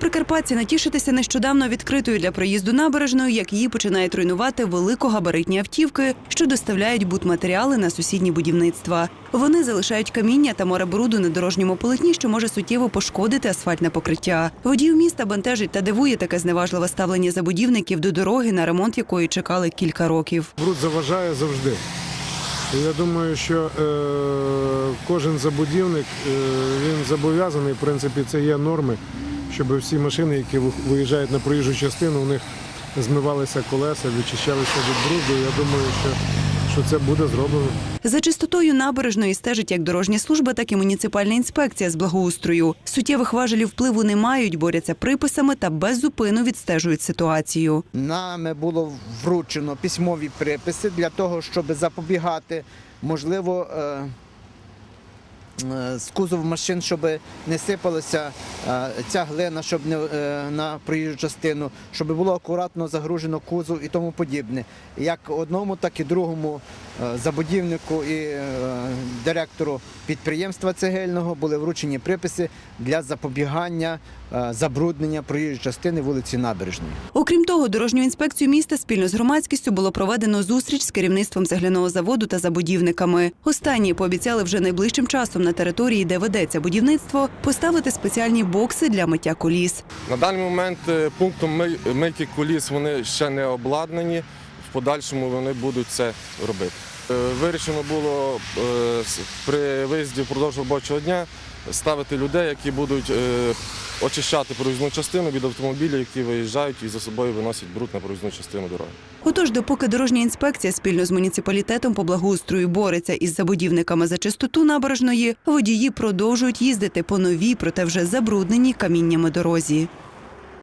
Прикарпатці натішитися нещодавно відкритою для проїзду набережною, як її починають руйнувати великогабаритні автівки, що доставляють будматеріали на сусідні будівництва. Вони залишають каміння та море бруду на дорожньому полотні, що може суттєво пошкодити асфальтне покриття. Водіїв міста бентежить та дивує таке зневажливе ставлення забудівників до дороги, на ремонт якої чекали кілька років. Бруд заважає завжди. Я думаю, що е, кожен забудівник е, він зобов'язаний, в принципі, це є норми, щоб всі машини, які виїжджають на проїжджу частину, у них змивалися колеса, відчищалися від бруду. Я думаю, що, що це буде зроблено. За чистотою набережної стежить як дорожня служба, так і муніципальна інспекція з благоустрою. Суттєвих важелів впливу не мають, борються приписами та без зупину відстежують ситуацію. Нами було вручено письмові приписи для того, щоб запобігати, можливо, е, е, з кузов машин, щоб не сипалася е, ця глина, щоб не е, на проїжджу частину, щоб було акуратно загружено кузов і тому подібне. Як одному, так і другому е, забудівнику і е, директору підприємства цегельного були вручені приписи для запобігання е, забруднення проїжджої частини вулиці Набережної. Окрім того, дорожню інспекцію міста спільно з громадськістю було проведено зустріч з керівництвом цегляного заводу та забудівниками. Останні пообіцяли вже найближчим часом на території, де ведеться будівництво, поставити спеціальні бокси для миття коліс. На даний момент е, пунктом миті куліс вони ще не обладнані. В подальшому вони будуть це робити. Е, Вирішено було е, при виїзді впродовж робочого дня ставити людей, які будуть очищати проїзну частину від автомобілів, які виїжджають і за собою виносять бруд на проїзну частину дороги. Отож, допоки дорожня інспекція спільно з муніципалітетом по благоустрою бореться із забудівниками за чистоту набережної, водії продовжують їздити по новій, проте вже забрудненій каміннями дорозі.